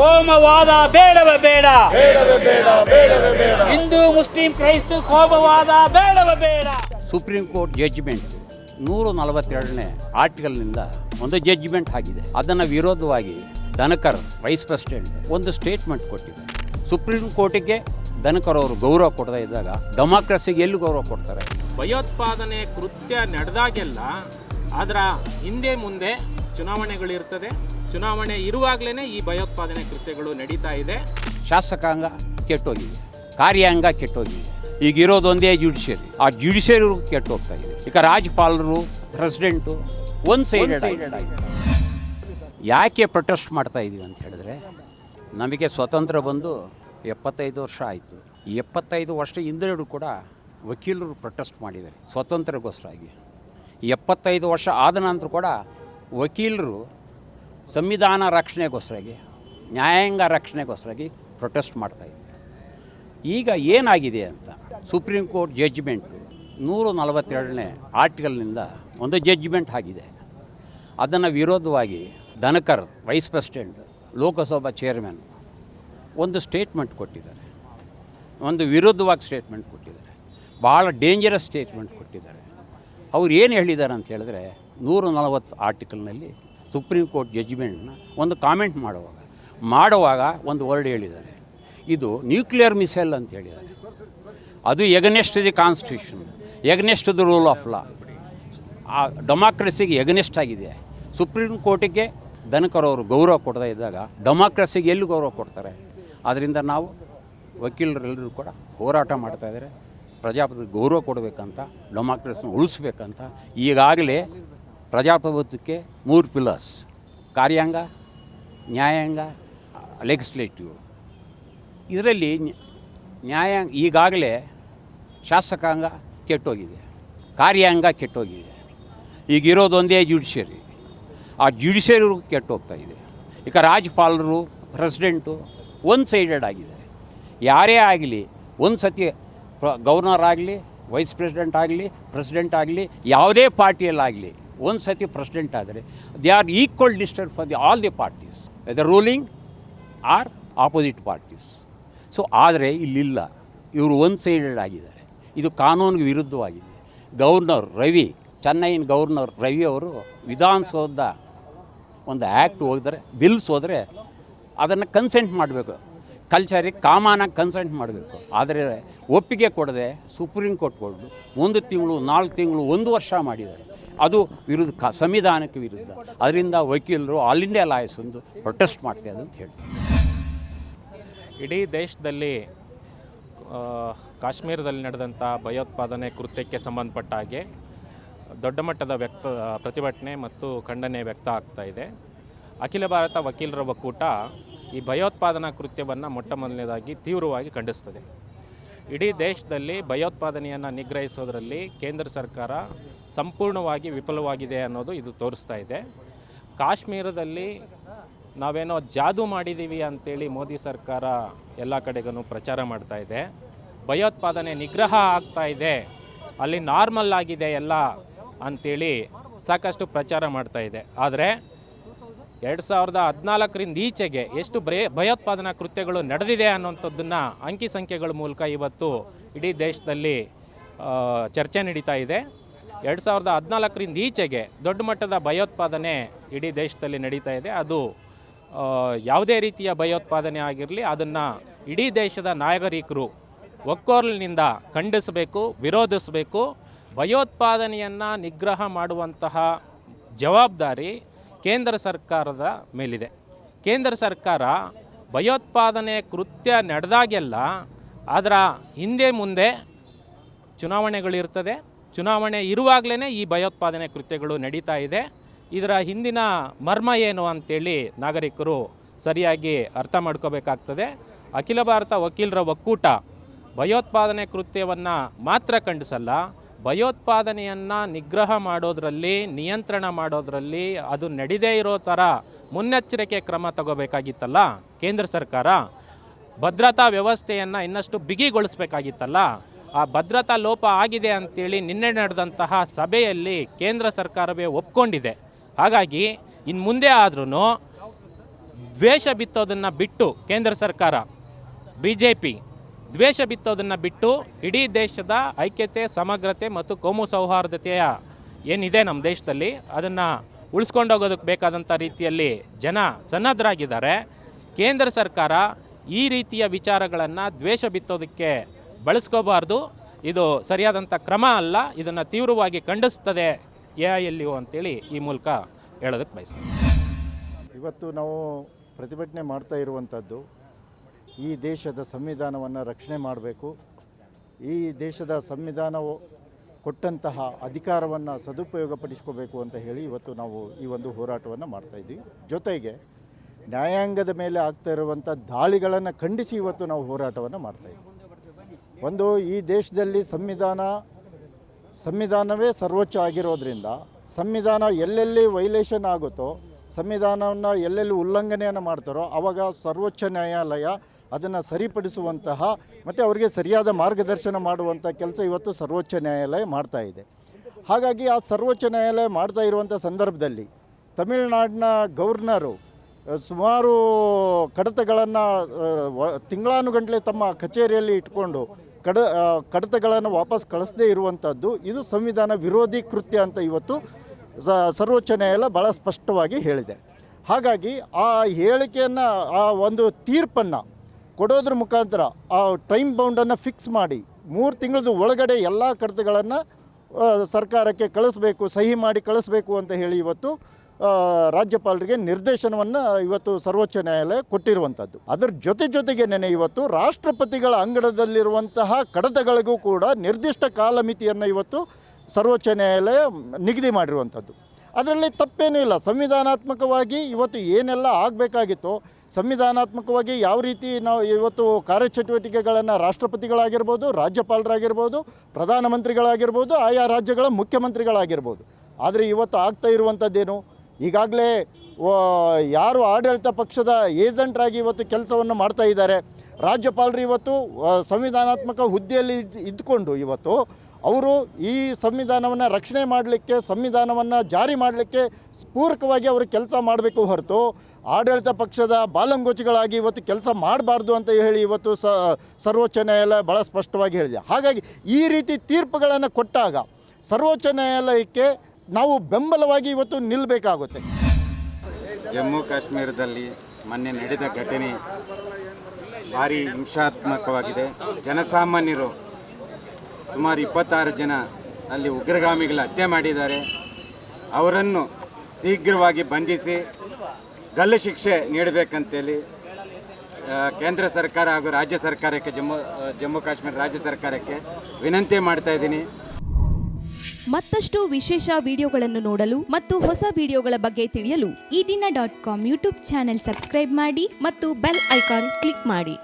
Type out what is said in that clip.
ಕೋಮವಾದ ಬೇಡವ ಬೇಡ. ಹಿಂದೂ ಮುಸ್ಲಿಂ ಕ್ರೈಸ್ತ ಕೋಮವಾದ ಬೇಡವ ಬೇಡ. ಸುಪ್ರೀಂ ಕೋರ್ಟ್ ಜಡ್ಜ್ಮೆಂಟ್ ನೂರ ನಲವತ್ತೆರಡನೇ ಆರ್ಟಿಕಲ್ನಿಂದ ಒಂದು ಜಡ್ಜ್ಮೆಂಟ್ ಆಗಿದೆ. ಅದನ್ನು ವಿರೋಧವಾಗಿ ದನಕರ್ ವೈಸ್ ಪ್ರೆಸಿಡೆಂಟ್ ಒಂದು ಸ್ಟೇಟ್ಮೆಂಟ್ ಕೊಟ್ಟಿದ್ದಾರೆ. ಸುಪ್ರೀಂ ಕೋರ್ಟಿಗೆ ಧನಕರ್ ಅವರು ಗೌರವ ಕೊಡದೇ ಇದ್ದಾಗ ಡೆಮಾಕ್ರಸಿಗೆ ಎಲ್ಲಿ ಗೌರವ ಕೊಡ್ತಾರೆ? ಭಯೋತ್ಪಾದನೆ ಕೃತ್ಯ ನಡೆದಾಗೆಲ್ಲ ಅದರ ಹಿಂದೆ ಮುಂದೆ ಚುನಾವಣೆಗಳಿರ್ತದೆ. ಚುನಾವಣೆ ಇರುವಾಗಲೇ ಈ ಭಯೋತ್ಪಾದನೆ ಕೃತ್ಯಗಳು ನಡೀತಾ ಇದೆ. ಶಾಸಕಾಂಗ ಕೆಟ್ಟೋಗಿದೆ ಕಾರ್ಯಾಂಗ ಕೆಟ್ಟೋಗಿದೆ. ಈಗ ಇರೋದೊಂದೇ ಒಂದೇ ಜುಡಿಷಿಯರಿ ಆ ಜುಡಿಷಿಯರಿ ಕೆಟ್ಟು ಹೋಗ್ತಾ ಇದೆ. ಈಗ ರಾಜ್ಯಪಾಲರು ಪ್ರೆಸಿಡೆಂಟು ಒಂದು ಸೈಡೆಡ್ ಯಾಕೆ ಪ್ರೊಟೆಸ್ಟ್ ಮಾಡ್ತಾ ಇದ್ದೀವಿ ಅಂತ ಹೇಳಿದ್ರೆ ನಮಗೆ ಸ್ವತಂತ್ರ ಬಂದು ಎಪ್ಪತ್ತೈದು ವರ್ಷ ಆಯಿತು. ಈ ಎಪ್ಪತ್ತೈದು ವರ್ಷ ಹಿಂದೆಯೂ ಕೂಡ ವಕೀಲರು ಪ್ರೊಟೆಸ್ಟ್ ಮಾಡಿದ್ದಾರೆ ಸ್ವತಂತ್ರಗೋಸ್ಕರ ಆಗಿ. ಎಪ್ಪತ್ತೈದು ವರ್ಷ ಆದ ನಂತರ ಕೂಡ ವಕೀಲರು ಸಂವಿಧಾನ ರಕ್ಷಣೆಗೋಸ್ಕರಾಗಿ ನ್ಯಾಯಾಂಗ ರಕ್ಷಣೆಗೋಸ್ಕರಾಗಿ ಪ್ರೊಟೆಸ್ಟ್ ಮಾಡ್ತಾ ಇದ್ದೆ. ಈಗ ಏನಾಗಿದೆ ಅಂತ ಸುಪ್ರೀಂ ಕೋರ್ಟ್ ಜಜ್ಮೆಂಟು ನೂರ ನಲವತ್ತೆರಡನೇ ಆರ್ಟಿಕಲ್ನಿಂದ ಒಂದು ಜಡ್ಜ್ಮೆಂಟ್ ಆಗಿದೆ. ಅದನ್ನು ವಿರೋಧವಾಗಿ Dhankhar vice president Lok Sabha chairman ಒಂದು ಸ್ಟೇಟ್ಮೆಂಟ್ ಕೊಟ್ಟಿದ್ದಾರೆ. ಒಂದು ವಿರುದ್ಧವಾಗಿ ಸ್ಟೇಟ್ಮೆಂಟ್ ಕೊಟ್ಟಿದ್ದಾರೆ. ಭಾಳ ಡೇಂಜರಸ್ ಸ್ಟೇಟ್ಮೆಂಟ್ ಕೊಟ್ಟಿದ್ದಾರೆ. ಅವ್ರು ಏನು ಹೇಳಿದ್ದಾರೆ ಅಂತ ಹೇಳಿದ್ರೆ ನೂರ ನಲವತ್ತು ಆರ್ಟಿಕಲ್ನಲ್ಲಿ ಸುಪ್ರೀಂ ಕೋರ್ಟ್ ಜಡ್ಜ್ಮೆಂಟ್ನ ಒಂದು ಕಾಮೆಂಟ್ ಮಾಡುವಾಗ. ಮಾಡುವಾಗ ಒಂದು ವರ್ಡ್ ಹೇಳಿದ್ದಾರೆ. ಇದು ನ್ಯೂಕ್ಲಿಯರ್ ಮಿಸೈಲ್ ಅಂತ ಹೇಳಿದ್ದಾರೆ. ಅದು against the constitution against the rule of law ಆ ಡೆಮಾಕ್ರೆಸಿಗೆ ಎಗನೆಸ್ಟ್ ಆಗಿದೆ. ಸುಪ್ರೀಂ ಕೋರ್ಟಿಗೆ ದನಕರವರು ಗೌರವ ಕೊಡ್ತಾ ಇದ್ದಾಗ ಡೆಮಾಕ್ರೆಸಿಗೆ ಎಲ್ಲಿ ಗೌರವ ಕೊಡ್ತಾರೆ? ಆದ್ದರಿಂದ ನಾವು ವಕೀಲರೆಲ್ಲರೂ ಕೂಡ ಹೋರಾಟ ಮಾಡ್ತಾಯಿದ್ದಾರೆ ಪ್ರಜಾಪ್ರಭುತ್ವಕ್ಕೆ ಗೌರವ ಕೊಡಬೇಕಂತ ಡೆಮಾಕ್ರೆಸಿನ ಉಳಿಸ್ಬೇಕಂತ ಈಗಾಗಲೇ ಪ್ರಜಾಪ್ರಭುತ್ವಕ್ಕೆ ಮೂರು ಪಿಲ್ಲರ್ಸ್ ಕಾರ್ಯಾಂಗ, ನ್ಯಾಯಾಂಗ ಲೆಗಿಸ್ಲೇಟಿವ್ ಇದರಲ್ಲಿ ನ್ಯಾಯ ನ್ಯಾಯಾಂಗ ಈಗಾಗಲೇ ಶಾಸಕಾಂಗ ಕೆಟ್ಟೋಗಿದೆ, ಕಾರ್ಯಾಂಗ ಕೆಟ್ಟೋಗಿದೆ. ಈಗಿರೋದೊಂದೇ ಜ್ಯುಡಿಷರಿ ಆ ಜುಡಿಷಿಯರಿ ಕೆಟ್ಟು ಹೋಗ್ತಾ ಇದೆ. ಈಗ ರಾಜ್ಯಪಾಲರು ಪ್ರೆಸಿಡೆಂಟು ಒನ್ ಸೈಡೆಡ್ ಆಗಿದ್ದಾರೆ ಯಾರೇ ಆಗಲಿ ಒಂದು ಸತಿ ಗವರ್ನರ್ ಆಗಲಿ ವೈಸ್ ಪ್ರೆಸಿಡೆಂಟ್ ಆಗಲಿ ಪ್ರೆಸಿಡೆಂಟ್ ಆಗಲಿ, ಯಾವುದೇ ಪಾರ್ಟಿಯಲ್ಲಾಗಲಿ ಒಂದು ಸತಿ ಪ್ರೆಸಿಡೆಂಟ್ ಆದರೆ they are equal distant for the all the parties the ruling or opposite parties so ಆದರೆ ಇಲ್ಲಿಲ್ಲ. ಇವರು ಒನ್ ಸೈಡೆಡ್ ಆಗಿದ್ದಾರೆ ಇದು ಕಾನೂನಿಗೆ ವಿರುದ್ಧವಾಗಿದೆ. ಗವರ್ನರ್ ರವಿ, ಚೆನ್ನೈನ ಗವರ್ನರ್ ರವಿ ಅವರು ವಿಧಾನಸೌಧ ಒಂದು ಆ್ಯಕ್ಟ್ ಹೋದರೆ ಬಿಲ್ಸ್ ಹೋದರೆ ಅದನ್ನು ಕನ್ಸೆಂಟ್ ಮಾಡಬೇಕು. ಕಲ್ಚರಿಗೆ ಕಾಮಾನಾಗಿ ಕನ್ಸೆಂಟ್ ಮಾಡಬೇಕು. ಆದರೆ ಒಪ್ಪಿಗೆ ಕೊಡದೆ ಸುಪ್ರೀಂ ಕೋರ್ಟ್ ಕೊಟ್ಟು ಒಂದು ತಿಂಗಳು, ನಾಲ್ಕು ತಿಂಗಳು, ಒಂದು ವರ್ಷ ಮಾಡಿದ್ದಾರೆ. ಅದು ವಿರುದ್ಧ ಸಂವಿಧಾನಕ್ಕೆ ವಿರುದ್ಧ. ಅದರಿಂದ ವಕೀಲರು ಆಲ್ ಇಂಡಿಯಾ ಲಾಯರ್ಸ್ ಒಂದು ಪ್ರೊಟೆಸ್ಟ್ ಮಾಡ್ತಾ ಅಂತ ಹೇಳ್ತಾರೆ ಇಡೀ ದೇಶದಲ್ಲಿ ಕಾಶ್ಮೀರದಲ್ಲಿ ನಡೆದಂಥ ಭಯೋತ್ಪಾದನೆ ಕೃತ್ಯಕ್ಕೆ ಸಂಬಂಧಪಟ್ಟ ಹಾಗೆ ದೊಡ್ಡ ಮಟ್ಟದ ವ್ಯಕ್ತ, ಪ್ರತಿಭಟನೆ ಮತ್ತು ಖಂಡನೆ ವ್ಯಕ್ತ ಆಗ್ತಾ ಇದೆ. ಅಖಿಲ ಭಾರತ ವಕೀಲರ ಒಕ್ಕೂಟ ಈ ಭಯೋತ್ಪಾದನಾ ಕೃತ್ಯವನ್ನು ಮೊಟ್ಟ ಮೊದಲನೇದಾಗಿ ತೀವ್ರವಾಗಿ ಖಂಡಿಸ್ತದೆ. ಇಡೀ ದೇಶದಲ್ಲಿ ಭಯೋತ್ಪಾದನೆಯನ್ನು ನಿಗ್ರಹಿಸೋದರಲ್ಲಿ ಕೇಂದ್ರ ಸರ್ಕಾರ ಸಂಪೂರ್ಣವಾಗಿ ವಿಫಲವಾಗಿದೆ ಅನ್ನೋದು ಇದು ತೋರಿಸ್ತಾ ಇದೆ. ಕಾಶ್ಮೀರದಲ್ಲಿ ನಾವೇನೋ ಜಾದು ಮಾಡಿದ್ದೀವಿ ಅಂತೇಳಿ ಮೋದಿ ಸರ್ಕಾರ ಎಲ್ಲ ಕಡೆಗೂ ಪ್ರಚಾರ ಮಾಡ್ತಾ ಇದೆ. ಭಯೋತ್ಪಾದನೆ ನಿಗ್ರಹ ಆಗ್ತಾ ಇದೆ. ಅಲ್ಲಿ ನಾರ್ಮಲ್ ಆಗಿದೆ ಎಲ್ಲ ಅಂತೇಳಿ ಸಾಕಷ್ಟು ಪ್ರಚಾರ ಮಾಡ್ತಾ ಇದೆ. ಆದರೆ ಎರಡು ಸಾವಿರದ ಹದಿನಾಲ್ಕರಿಂದ ಈಚೆಗೆ ಎಷ್ಟು ಬ್ರೇ, ಭಯೋತ್ಪಾದನಾ ಕೃತ್ಯಗಳು ನಡೆದಿದೆ ಅನ್ನೋಂಥದ್ದನ್ನು ಅಂಕಿ ಸಂಖ್ಯೆಗಳ ಮೂಲಕ ಇವತ್ತು ಇಡೀ ದೇಶದಲ್ಲಿ ಚರ್ಚೆ ನಡೀತಾ ಇದೆ. ಎರಡು ಸಾವಿರದ ಹದಿನಾಲ್ಕರಿಂದ ಈಚೆಗೆ ದೊಡ್ಡ ಮಟ್ಟದ ಭಯೋತ್ಪಾದನೆ ಇಡೀ ದೇಶದಲ್ಲಿ ನಡೀತಾ ಇದೆ. ಅದು ಯಾವುದೇ ರೀತಿಯ ಭಯೋತ್ಪಾದನೆ ಆಗಿರಲಿ, ಅದನ್ನು ಇಡೀ ದೇಶದ ನಾಗರಿಕರು ಒಕ್ಕೋರ್ಲಿನಿಂದ ಖಂಡಿಸಬೇಕು, ವಿರೋಧಿಸಬೇಕು. ಭಯೋತ್ಪಾದನೆಯನ್ನು ನಿಗ್ರಹ ಮಾಡುವಂತಹ ಜವಾಬ್ದಾರಿ ಕೇಂದ್ರ ಸರ್ಕಾರದ ಮೇಲಿದೆ. ಕೇಂದ್ರ ಸರ್ಕಾರ ಭಯೋತ್ಪಾದನೆ ಕೃತ್ಯ ನಡೆದಾಗೆಲ್ಲ ಅದರ ಹಿಂದೆ ಮುಂದೆ ಚುನಾವಣೆಗಳಿರ್ತದೆ ಚುನಾವಣೆ ಇರುವಾಗಲೇ ಈ ಭಯೋತ್ಪಾದನೆ ಕೃತ್ಯಗಳು ನಡೀತಾ ಇದೆ. ಇದರ ಹಿಂದಿನ ಮರ್ಮ ಏನು ಅಂತೇಳಿ ನಾಗರಿಕರು ಸರಿಯಾಗಿ ಅರ್ಥ ಮಾಡ್ಕೋಬೇಕಾಗ್ತದೆ. ಅಖಿಲ ಭಾರತ ವಕೀಲರ ಒಕ್ಕೂಟ ಭಯೋತ್ಪಾದನೆ ಕೃತ್ಯವನ್ನು ಮಾತ್ರ ಖಂಡಿಸಲ್ಲ ಭಯೋತ್ಪಾದನೆಯನ್ನು ನಿಗ್ರಹ ಮಾಡೋದರಲ್ಲಿ, ನಿಯಂತ್ರಣ ಮಾಡೋದರಲ್ಲಿ ಅದು ನಡೀದೇ ಇರೋ ಥರ ಮುನ್ನೆಚ್ಚರಿಕೆ ಕ್ರಮ ತಗೋಬೇಕಾಗಿತ್ತಲ್ಲ ಕೇಂದ್ರ ಸರ್ಕಾರ? ಭದ್ರತಾ ವ್ಯವಸ್ಥೆಯನ್ನು ಇನ್ನಷ್ಟು ಬಿಗಿಗೊಳಿಸ್ಬೇಕಾಗಿತ್ತಲ್ಲ? ಆ ಭದ್ರತಾ ಲೋಪ ಆಗಿದೆ ಅಂತೇಳಿ ನಿನ್ನೆ ನಡೆದಂತಹ ಸಭೆಯಲ್ಲಿ ಕೇಂದ್ರ ಸರ್ಕಾರವೇ ಒಪ್ಕೊಂಡಿದೆ. ಹಾಗಾಗಿ ಇನ್ನು ಮುಂದೆ ಆದ್ರೂ ದ್ವೇಷ ಬಿತ್ತೋದನ್ನು ಬಿಟ್ಟು ಕೇಂದ್ರ ಸರ್ಕಾರ ಬಿ ಜೆ ಪಿ ದ್ವೇಷ ಬಿತ್ತೋದನ್ನು ಬಿಟ್ಟು ಇಡೀ ದೇಶದ ಐಕ್ಯತೆ, ಸಮಗ್ರತೆ ಮತ್ತು ಕೋಮು ಸೌಹಾರ್ದತೆಯ ಏನಿದೆ ನಮ್ಮ ದೇಶದಲ್ಲಿ, ಅದನ್ನು ಉಳಿಸ್ಕೊಂಡೋಗೋದಕ್ಕೆ ಬೇಕಾದಂಥ ರೀತಿಯಲ್ಲಿ ಜನ ಸನ್ನದ್ಧರಾಗಿದ್ದಾರೆ ಕೇಂದ್ರ ಸರ್ಕಾರ ಈ ರೀತಿಯ ವಿಚಾರಗಳನ್ನು ದ್ವೇಷ ಬಿತ್ತೋದಕ್ಕೆ ಬಳಸ್ಕೋಬಾರ್ದು. ಇದು ಸರಿಯಾದಂಥ ಕ್ರಮ ಅಲ್ಲ, ಇದನ್ನು ತೀವ್ರವಾಗಿ ಖಂಡಿಸ್ತದೆ ಎ ಎಲ್ಲಿಯೋ ಅಂತೇಳಿ ಈ ಮೂಲಕ ಹೇಳೋದಕ್ಕೆ ಬಯಸ್ತೀನಿ. ಇವತ್ತು ನಾವು ಪ್ರತಿಭಟನೆ ಮಾಡ್ತಾ ಇರುವಂಥದ್ದು ಈ ದೇಶದ ಸಂವಿಧಾನವನ್ನು ರಕ್ಷಣೆ ಮಾಡಬೇಕು. ಈ ದೇಶದ ಸಂವಿಧಾನವು ಕೊಟ್ಟಂತಹ ಅಧಿಕಾರವನ್ನು ಸದುಪಯೋಗಪಡಿಸ್ಕೋಬೇಕು ಅಂತ ಹೇಳಿ ಇವತ್ತು ನಾವು ಈ ಒಂದು ಹೋರಾಟವನ್ನು ಮಾಡ್ತಾ ಇದ್ದೀವಿ. ಜೊತೆಗೆ ನ್ಯಾಯಾಂಗದ ಮೇಲೆ ಆಗ್ತಾ ಇರುವಂಥ ದಾಳಿಗಳನ್ನು ಖಂಡಿಸಿ ಇವತ್ತು ನಾವು ಹೋರಾಟವನ್ನು ಮಾಡ್ತಾ ಇದ್ದೀವಿ. ಒಂದು ಈ ದೇಶದಲ್ಲಿ ಸಂವಿಧಾನ, ಸಂವಿಧಾನವೇ ಸರ್ವೋಚ್ಚ ಆಗಿರೋದ್ರಿಂದ, ಸಂವಿಧಾನ ಎಲ್ಲೆಲ್ಲಿ ವೈಲೇಷನ್ ಆಗುತ್ತೋ ಸಂವಿಧಾನವನ್ನು ಎಲ್ಲೆಲ್ಲಿ ಉಲ್ಲಂಘನೆಯನ್ನು ಮಾಡ್ತಾರೋ ಆವಾಗ ಸರ್ವೋಚ್ಚ ನ್ಯಾಯಾಲಯ ಅದನ್ನು ಸರಿಪಡಿಸುವಂತಹ ಮತ್ತು ಅವರಿಗೆ ಸರಿಯಾದ ಮಾರ್ಗದರ್ಶನ ಮಾಡುವಂಥ ಕೆಲಸ ಇವತ್ತು ಸರ್ವೋಚ್ಚ ನ್ಯಾಯಾಲಯ ಮಾಡ್ತಾ ಇದೆ. ಹಾಗಾಗಿ ಆ ಸರ್ವೋಚ್ಚ ನ್ಯಾಯಾಲಯ ಮಾಡ್ತಾ ಇರುವಂಥ ಸಂದರ್ಭದಲ್ಲಿ ತಮಿಳುನಾಡಿನ ಗವರ್ನರು ಸುಮಾರು ಕಡತಗಳನ್ನು ತಿಂಗಳಾನುಗಂಟಲೆ ತಮ್ಮ ಕಚೇರಿಯಲ್ಲಿ ಇಟ್ಕೊಂಡು ಕಡ ಕಡತಗಳನ್ನು ವಾಪಸ್ ಕಳಿಸದೇ ಇರುವಂಥದ್ದು ಇದು ಸಂವಿಧಾನ ವಿರೋಧಿ ಕೃತ್ಯ ಅಂತ ಇವತ್ತು ಸರ್ವೋಚ್ಚ ನ್ಯಾಯಾಲಯ ಭಾಳ ಸ್ಪಷ್ಟವಾಗಿ ಹೇಳಿದೆ. ಹಾಗಾಗಿ ಆ ಹೇಳಿಕೆಯನ್ನು, ಆ ಒಂದು ತೀರ್ಪನ್ನು ಕೊಡೋದ್ರ ಮುಖಾಂತರ ಆ ಟೈಮ್ ಬೌಂಡನ್ನು ಫಿಕ್ಸ್ ಮಾಡಿ, ಮೂರು ತಿಂಗಳದ ಒಳಗಡೆ ಎಲ್ಲ ಕಡತಗಳನ್ನು ಸರ್ಕಾರಕ್ಕೆ ಕಳಿಸ್ಬೇಕು, ಸಹಿ ಮಾಡಿ ಕಳಿಸ್ಬೇಕು ಅಂತ ಹೇಳಿ ಇವತ್ತು ರಾಜ್ಯಪಾಲರಿಗೆ ನಿರ್ದೇಶನವನ್ನು ಇವತ್ತು ಸರ್ವೋಚ್ಚ ನ್ಯಾಯಾಲಯ ಕೊಟ್ಟಿರುವಂಥದ್ದು ಅದರ ಜೊತೆ ಜೊತೆಗೆ ನೆನೆ ಇವತ್ತು ರಾಷ್ಟ್ರಪತಿಗಳ ಅಂಗಡದಲ್ಲಿರುವಂತಹ ಕಡತಗಳಿಗೂ ಕೂಡ ನಿರ್ದಿಷ್ಟ ಕಾಲಮಿತಿಯನ್ನು ಇವತ್ತು ಸರ್ವೋಚ್ಚ ನ್ಯಾಯಾಲಯ ನಿಗದಿ ಮಾಡಿರುವಂಥದ್ದು. ಅದರಲ್ಲಿ ತಪ್ಪೇನೂ ಇಲ್ಲ. ಸಂವಿಧಾನಾತ್ಮಕವಾಗಿ ಇವತ್ತು ಏನೆಲ್ಲ ಆಗಬೇಕಾಗಿತ್ತೋ, ಸಂವಿಧಾನಾತ್ಮಕವಾಗಿ ಯಾವ ರೀತಿ ನಾವು ಇವತ್ತು ಕಾರ್ಯಚಟುವಟಿಕೆಗಳನ್ನು ರಾಷ್ಟ್ರಪತಿಗಳಾಗಿರ್ಬೋದು, ರಾಜ್ಯಪಾಲರಾಗಿರ್ಬೋದು, ಪ್ರಧಾನಮಂತ್ರಿಗಳಾಗಿರ್ಬೋದು, ಆಯಾ ರಾಜ್ಯಗಳ ಮುಖ್ಯಮಂತ್ರಿಗಳಾಗಿರ್ಬೋದು. ಆದರೆ ಇವತ್ತು ಆಗ್ತಾ ಇರುವಂಥದ್ದೇನು? ಈಗಾಗಲೇ ಯಾರು ಆಡಳಿತ ಪಕ್ಷದ ಏಜೆಂಟ್ರಾಗಿ ಇವತ್ತು ಕೆಲಸವನ್ನು ಮಾಡ್ತಾ ಇದ್ದಾರೆ. ರಾಜ್ಯಪಾಲರು ಇವತ್ತು ಸಂವಿಧಾನಾತ್ಮಕ ಹುದ್ದೆಯಲ್ಲಿ ಇದ್- ಇದ್ದುಕೊಂಡು ಇವತ್ತು ಅವರು ಈ ಸಂವಿಧಾನವನ್ನು ರಕ್ಷಣೆ ಮಾಡಲಿಕ್ಕೆ, ಸಂವಿಧಾನವನ್ನು ಜಾರಿ ಮಾಡಲಿಕ್ಕೆ ಸ್ಫೂರ್ಕವಾಗಿ ಅವರು ಕೆಲಸ ಮಾಡಬೇಕು ಹೊರತು ಆಡಳಿತ ಪಕ್ಷದ ಬಾಲಂಗೋಚಿಗಳಾಗಿ ಇವತ್ತು ಕೆಲಸ ಮಾಡಬಾರ್ದು ಅಂತ ಹೇಳಿ ಇವತ್ತು ಸ, ಸರ್ವೋಚ್ಚ ನ್ಯಾಯಾಲಯ ಭಾಳ ಸ್ಪಷ್ಟವಾಗಿ ಹೇಳಿದೆ. ಹಾಗಾಗಿ ಈ ರೀತಿ ತೀರ್ಪುಗಳನ್ನು ಕೊಟ್ಟಾಗ ಸರ್ವೋಚ್ಚ ನ್ಯಾಯಾಲಯಕ್ಕೆ ನಾವು ಬೆಂಬಲವಾಗಿ ಇವತ್ತು ನಿಲ್ಲಬೇಕಾಗುತ್ತೆ ಜಮ್ಮು ಕಾಶ್ಮೀರದಲ್ಲಿ ಮೊನ್ನೆ ನಡೆದ ಘಟನೆ ಭಾರಿ ಹಿಂಸಾತ್ಮಕವಾಗಿದೆ. ಜನಸಾಮಾನ್ಯರು ಸುಮಾರು ಇಪ್ಪತ್ತಾರು ಜನ ಅಲ್ಲಿ ಉಗ್ರಗಾಮಿಗಳು ಹತ್ಯೆ ಮಾಡಿದ್ದಾರೆ. ಅವರನ್ನು ಶೀಘ್ರವಾಗಿ ಬಂಧಿಸಿ ಗಲ್ಲು ಶಿಕ್ಷೆ ನೀಡಬೇಕಂತೇಳಿ ಕೇಂದ್ರ ಸರ್ಕಾರ ಹಾಗೂ ರಾಜ್ಯ ಸರ್ಕಾರಕ್ಕೆ, ಜಮ್ಮು ಜಮ್ಮು ಕಾಶ್ಮೀರ ರಾಜ್ಯ ಸರ್ಕಾರಕ್ಕೆ ವಿನಂತಿ ಮಾಡ್ತಾ ಇದ್ದೀನಿ. ಮತ್ತಷ್ಟು ವಿಶೇಷ ವಿಡಿಯೋಗಳನ್ನು ನೋಡಲು ಮತ್ತು ಹೊಸ ವಿಡಿಯೋಗಳ ಬಗ್ಗೆ ತಿಳಿಯಲು Eedina dot com YouTube channel subscribe ಮಾಡಿ ಮತ್ತು ಬೆಲ್ ಐಕಾನ್ ಕ್ಲಿಕ್ ಮಾಡಿ.